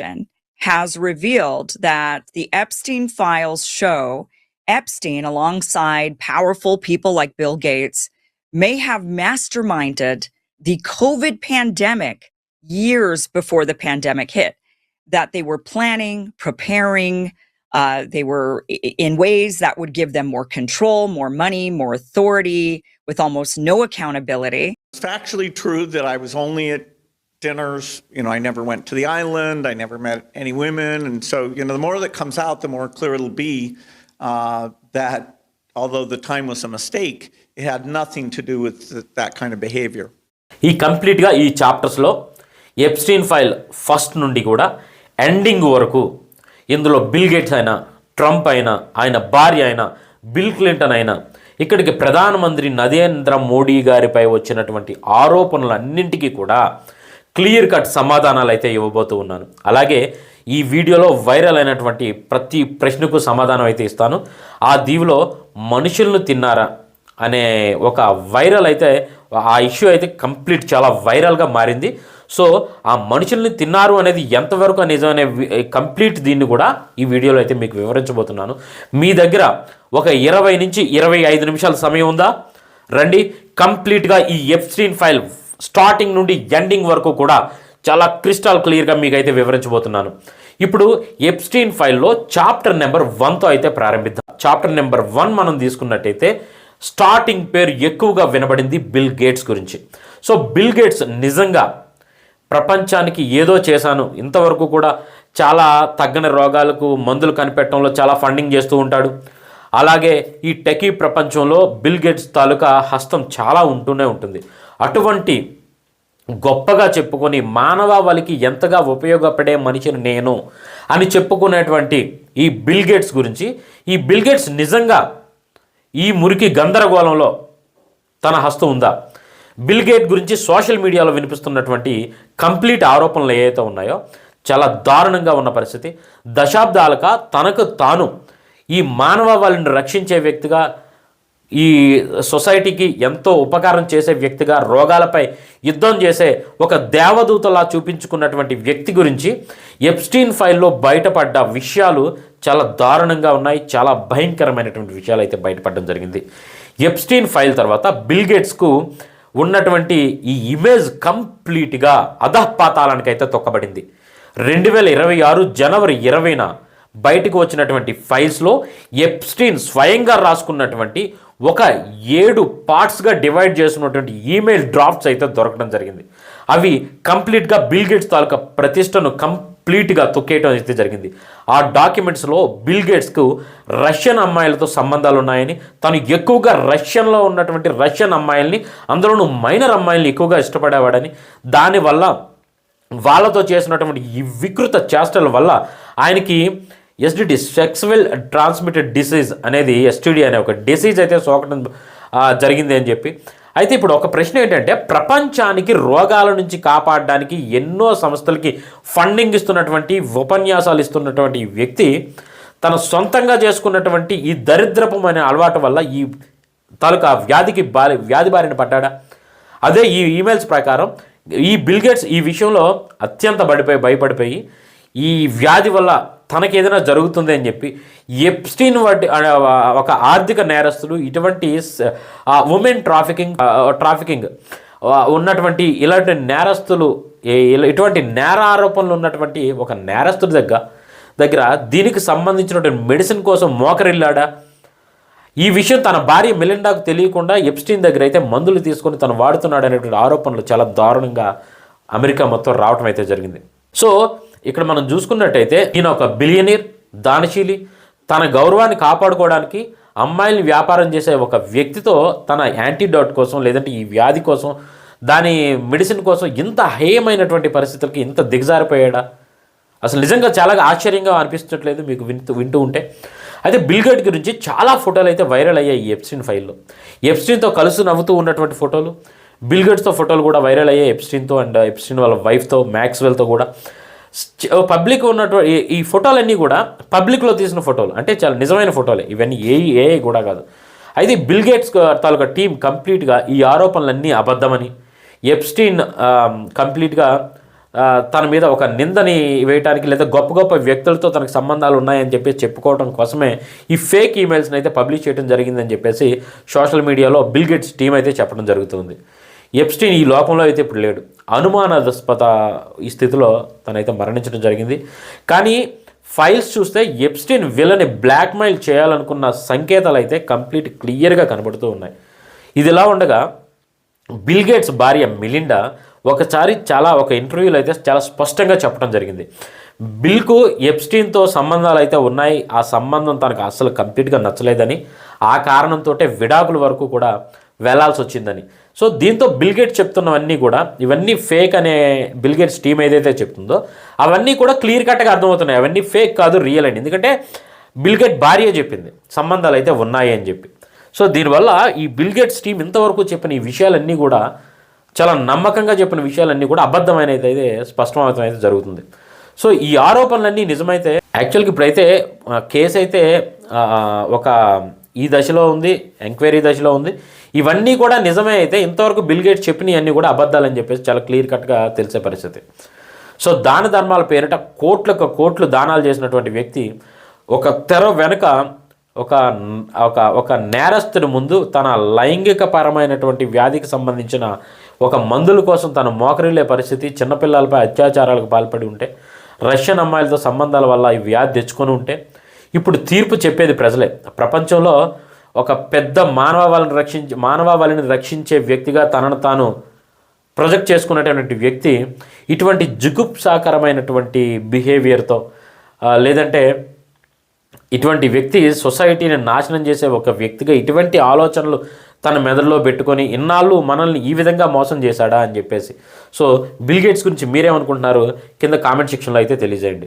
investigation has revealed that the Epstein files show Epstein, alongside powerful people like Bill Gates, may have masterminded the COVID pandemic years before the pandemic hit. That they were planning, preparing, uh, they were in ways that would give them more control, more money, more authority, with almost no accountability. It's factually true that I was only at dinners. You know, I never went to the island. I never met any women. And so, you know, the more that comes out, the more clear it'll be uh, that although the time was a mistake, it had nothing to do with th- that kind of behavior. ఈ కంప్లీట్గా ఈ చాప్టర్స్లో Epstein file first నుండి కూడా ending వరకు ఇందులో bill gates అయినా Trump అయినా ఆయన భార్య అయినా బిల్ క్లింటన్ అయినా ఇక్కడికి ప్రధానమంత్రి నరేంద్ర మోడీ గారిపై వచ్చినటువంటి ఆరోపణలన్నింటికీ కూడా క్లియర్ కట్ సమాధానాలు అయితే ఇవ్వబోతూ ఉన్నాను. అలాగే ఈ వీడియోలో వైరల్ అయినటువంటి ప్రతి ప్రశ్నకు సమాధానం అయితే ఇస్తాను. ఆ దీవిలో మనుషులను తిన్నారా అనే ఒక వైరల్ అయితే ఆ ఇష్యూ అయితే కంప్లీట్ చాలా వైరల్గా మారింది. సో ఆ మనుషుల్ని తిన్నారు అనేది ఎంతవరకు నిజం అనే కంప్లీట్ దీన్ని కూడా ఈ వీడియోలో అయితే మీకు వివరించబోతున్నాను. మీ దగ్గర ఒక ఇరవై నుంచి ఇరవై ఐదు నిమిషాల సమయం ఉందా? రండి కంప్లీట్గా ఈ ఎఫ్స్ట్రీన్ ఫైల్ స్టార్టింగ్ నుండి ఎండింగ్ వరకు కూడా చాలా క్రిస్టల్ క్లియర్గా మీకు అయితే వివరించబోతున్నాను. ఇప్పుడు ఎప్స్టీన్ ఫైల్లో చాప్టర్ నెంబర్ వన్తో అయితే ప్రారంభిద్దాం. చాప్టర్ నెంబర్ వన్ మనం తీసుకున్నట్టయితే స్టార్టింగ్ పేరు ఎక్కువగా వినబడింది బిల్ గేట్స్ గురించి. సో బిల్ గేట్స్ నిజంగా ప్రపంచానికి ఏదో చేశాను. ఇంతవరకు కూడా చాలా తగ్గని రోగాలకు మందులు కనిపెట్టడంలో చాలా ఫండింగ్ చేస్తూ ఉంటాడు. అలాగే ఈ టెకీ ప్రపంచంలో బిల్ గేట్స్ తాలూకా హస్తం చాలా ఉంటూనే ఉంటుంది. అటువంటి గొప్పగా చెప్పుకొని మానవావళికి ఎంతగా ఉపయోగపడే మనిషిని నేను అని చెప్పుకునేటువంటి ఈ బిల్గేట్స్ గురించి ఈ బిల్గేట్స్ నిజంగా ఈ మురికి గందరగోళంలో తన హస్తం ఉందా? బిల్గేట్ గురించి సోషల్ మీడియాలో వినిపిస్తున్నటువంటి కంప్లీట్ ఆరోపణలు ఏవైతే ఉన్నాయో చాలా దారుణంగా ఉన్న పరిస్థితి. దశాబ్దాలుగా తనకు తాను ఈ మానవ వాళ్ళని రక్షించే వ్యక్తిగా ఈ సొసైటీకి ఎంతో ఉపకారం చేసే వ్యక్తిగా రోగాలపై యుద్ధం చేసే ఒక దేవదూతలా చూపించుకున్నటువంటి వ్యక్తి గురించి ఎప్స్టీన్ ఫైల్లో బయటపడ్డ విషయాలు చాలా దారుణంగా ఉన్నాయి. చాలా భయంకరమైనటువంటి విషయాలు అయితే బయటపడడం జరిగింది. ఎప్స్టీన్ ఫైల్ తర్వాత బిల్గేట్స్కు ఉన్నటువంటి ఈ ఇమేజ్ కంప్లీట్గా అధపాతాలనికైతే తొక్కబడింది. రెండు వేల ఇరవై ఆరు జనవరి ఇరవైన బయటకు వచ్చినటువంటి ఫైల్స్లో ఎప్స్టీన్ స్వయంగా రాసుకున్నటువంటి ఒక ఏడు పార్ట్స్గా డివైడ్ చేసినటువంటి ఈమెయిల్ డ్రాఫ్ట్స్ అయితే దొరకడం జరిగింది. అవి కంప్లీట్గా బిల్గేట్స్ తాలూకా ప్రతిష్టను కంప్లీట్గా తొక్కేయటం అయితే జరిగింది. ఆ డాక్యుమెంట్స్లో బిల్గేట్స్కు రష్యన్ అమ్మాయిలతో సంబంధాలు ఉన్నాయని తను ఎక్కువగా రష్యన్లో ఉన్నటువంటి రష్యన్ అమ్మాయిల్ని అందులోనూ మైనర్ అమ్మాయిల్ని ఎక్కువగా ఇష్టపడేవాడని దానివల్ల వాళ్ళతో చేసినటువంటి ఈ వికృత చేష్టల వల్ల ఆయనకి ఎస్టిడి సెక్స్వెల్ ట్రాన్స్మిటెడ్ డిసీజ్ అనేది ఎస్టిడి అనే ఒక డిసీజ్ అయితే సోకటం జరిగింది అని చెప్పి. అయితే ఇప్పుడు ఒక ప్రశ్న ఏంటంటే ప్రపంచానికి రోగాల నుంచి కాపాడడానికి ఎన్నో సంస్థలకి ఫండింగ్ ఇస్తున్నటువంటి ఉపన్యాసాలు ఇస్తున్నటువంటి వ్యక్తి తన సొంతంగా చేసుకున్నటువంటి ఈ దరిద్రపం అనే అలవాటు వల్ల ఈ తాలూకా వ్యాధికి బారి వ్యాధి బారిన పడ్డాడా? అదే ఈ ఈమెయిల్స్ ప్రకారం ఈ బిల్గేట్స్ ఈ విషయంలో అత్యంత పడిపోయి భయపడిపోయి ఈ వ్యాధి వల్ల తనకి ఏదైనా జరుగుతుంది అని చెప్పి ఎప్స్టీన్ వంటి ఒక ఆర్థిక నేరస్తులు ఇటువంటి ఉమెన్ ట్రాఫికింగ్ ట్రాఫికింగ్ ఉన్నటువంటి ఇలాంటి నేరస్తులు ఇటువంటి నేర ఆరోపణలు ఉన్నటువంటి ఒక నేరస్తుడి దగ్గర దగ్గర దీనికి సంబంధించినటువంటి మెడిసిన్ కోసం మోకరిల్లాడా? ఈ విషయం తన భార్య మిలిండాకు తెలియకుండా ఎప్స్టీన్ దగ్గర అయితే మందులు తీసుకొని తను వాడుతున్నాడు అనేటువంటి ఆరోపణలు చాలా దారుణంగా అమెరికా మొత్తం రావటం అయితే జరిగింది. సో ఇక్కడ మనం చూసుకున్నట్టయితే ఈయన ఒక బిలియనీర్ దానశీలి తన గౌరవాన్ని కాపాడుకోవడానికి అమ్మాయిల్ని వ్యాపారం చేసే ఒక వ్యక్తితో తన యాంటీడోట్ కోసం లేదంటే ఈ వ్యాధి కోసం దాని మెడిసిన్ కోసం ఇంత హేయమైనటువంటి పరిస్థితులకి ఇంత దిగజారిపోయాడా? అసలు నిజంగా చాలా ఆశ్చర్యంగా అనిపించట్లేదు మీకు వింటూ వింటూ ఉంటే. అయితే బిల్గేట్ గురించి చాలా ఫోటోలు అయితే వైరల్ అయ్యాయి ఈ ఎప్స్టిన్ ఫైల్లో ఎప్స్టిన్తో కలిసి నవ్వుతూ ఉన్నటువంటి ఫోటోలు బిల్గేట్స్తో ఫోటోలు కూడా వైరల్ అయ్యాయి ఎప్స్టిన్తో అండ్ ఎప్స్టిన్ వాళ్ళ వైఫ్తో మ్యాక్స్వెల్తో కూడా. పబ్లిక్ ఉన్నటువంటి ఈ ఫోటోలన్నీ కూడా పబ్లిక్లో తీసిన ఫోటోలు. అంటే చాలా నిజమైన ఫోటోలే. ఇవన్నీ ఏ ఏ కూడా కాదు. అయితే బిల్ గేట్స్ తాలూకా టీం కంప్లీట్గా ఈ ఆరోపణలన్నీ అబద్ధమని ఎప్స్టీన్ కంప్లీట్గా తన మీద ఒక నిందని వేయటానికి లేదా గొప్ప గొప్ప వ్యక్తులతో తనకు సంబంధాలు ఉన్నాయని చెప్పి చెప్పుకోవడం కోసమే ఈ ఫేక్ ఈమెయిల్స్ని అయితే పబ్లిష్ చేయడం జరిగిందని చెప్పేసి సోషల్ మీడియాలో బిల్ గేట్స్ టీం అయితే చెప్పడం జరుగుతుంది. ఎప్స్టీన్ ఈ లోకంలో అయితే ఇప్పుడు లేడు. అనుమానాస్పద ఈ స్థితిలో తనైతే మరణించడం జరిగింది. కానీ ఫైల్స్ చూస్తే ఎప్స్టీన్ విలని బ్లాక్మెయిల్ చేయాలనుకున్న సంకేతాలు అయితే కంప్లీట్ క్లియర్గా కనబడుతూ ఉన్నాయి. ఇది ఇలా ఉండగా బిల్గేట్స్ భార్య మిలిండా ఒకసారి చాలా ఒక ఇంటర్వ్యూలో అయితే చాలా స్పష్టంగా చెప్పడం జరిగింది. బిల్కు ఎప్స్టీన్తో సంబంధాలు అయితే ఉన్నాయి. ఆ సంబంధం తనకు అసలు కంప్లీట్గా నచ్చలేదని ఆ కారణంతో విడాకుల వరకు కూడా వెళ్ళాల్సి వచ్చిందని. సో దీంతో బిల్గేట్ చెప్తున్నవన్నీ కూడా ఇవన్నీ ఫేక్ అనే బిల్గేట్స్ టీం ఏదైతే చెప్తుందో అవన్నీ కూడా క్లియర్ కట్గా అర్థమవుతున్నాయి. అవన్నీ ఫేక్ కాదు రియల్ అని ఎందుకంటే బిల్గేట్ భార్య చెప్పింది సంబంధాలు అయితే ఉన్నాయి అని చెప్పి. సో దీనివల్ల ఈ బిల్గేట్స్ టీం ఇంతవరకు చెప్పిన ఈ విషయాలన్నీ కూడా చాలా నమ్మకంగా చెప్పిన విషయాలన్నీ కూడా అబద్ధమైన అయితే స్పష్టమవుతాం అయితే జరుగుతుంది. సో ఈ ఆరోపణలన్నీ నిజమైతే యాక్చువల్గా ఇప్పుడైతే కేసు అయితే ఒక ఈ దశలో ఉంది ఎంక్వైరీ దశలో ఉంది. ఇవన్నీ కూడా నిజమే అయితే ఇంతవరకు బిల్ గేట్స్ చెప్పినవి అన్నీ కూడా అబద్ధాలని చెప్పేసి చాలా క్లియర్ కట్గా తెలిసే పరిస్థితి. సో దాన ధర్మాల పేరిట కోట్లకు కోట్లు దానాలు చేసినటువంటి వ్యక్తి ఒక తెర వెనుక ఒక ఒక ఒక నేరస్తుడి ముందు తన లైంగిక పరమైనటువంటి వ్యాధికి సంబంధించిన ఒక మందుల కోసం తను మోకరిల్లే పరిస్థితి చిన్నపిల్లలపై అత్యాచారాలకు పాల్పడి ఉంటే రష్యన్ అమ్మాయిలతో సంబంధాల వల్ల ఈ వ్యాధి తెచ్చుకొని ఉంటే ఇప్పుడు తీర్పు చెప్పేది ప్రజలే. ప్రపంచంలో ఒక పెద్ద మానవాళిని రక్షించే మానవాళిని రక్షించే వ్యక్తిగా తనను తాను ప్రొజెక్ట్ చేసుకున్నటువంటి వ్యక్తి ఇటువంటి జుగుప్సాకరమైనటువంటి బిహేవియర్తో లేదంటే ఇటువంటి వ్యక్తి సొసైటీని నాశనం చేసే ఒక వ్యక్తిగా ఇటువంటి ఆలోచనలు తన మెదడులో పెట్టుకొని ఇన్నాళ్ళు మనల్ని ఈ విధంగా మోసం చేశాడా అని చెప్పేసి. సో బిల్గేట్స్ గురించి మీరేమనుకుంటున్నారు? కింద కామెంట్ సెక్షన్లో అయితే తెలియజేయండి.